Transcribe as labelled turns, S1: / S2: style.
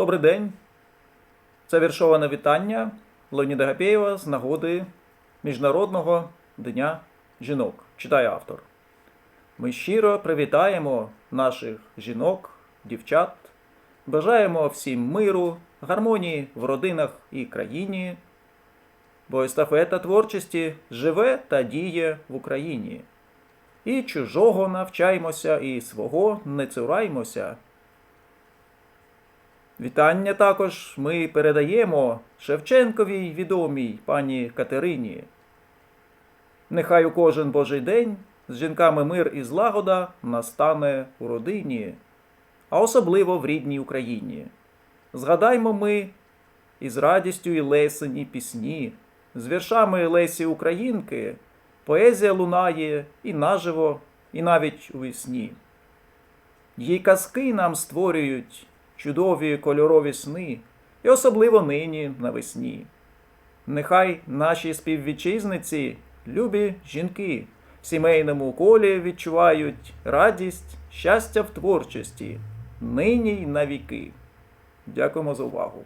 S1: Добрий день. Це віршоване вітання Леоніда Гапєєва з нагоди Міжнародного Дня жінок. Читає автор. Ми щиро привітаємо наших жінок, дівчат, бажаємо всім миру, гармонії в родинах і країні, бо естафета творчості живе та діє в Україні. І чужого навчаймося, і свого не цураймося. Вітання також ми передаємо Шевченковій відомій пані Катерині. Нехай у кожен божий день з жінками мир і злагода настане у родині, а особливо в рідній Україні. Згадаймо ми із радістю і лесені пісні, з віршами Лесі Українки, поезія лунає і наживо, і навіть у вісні. Її казки нам створюють чудові кольорові сни, і особливо нині навесні. Нехай наші співвітчизниці, любі жінки, в сімейному колі відчувають радість, щастя в творчості, нині й навіки. Дякуємо за увагу.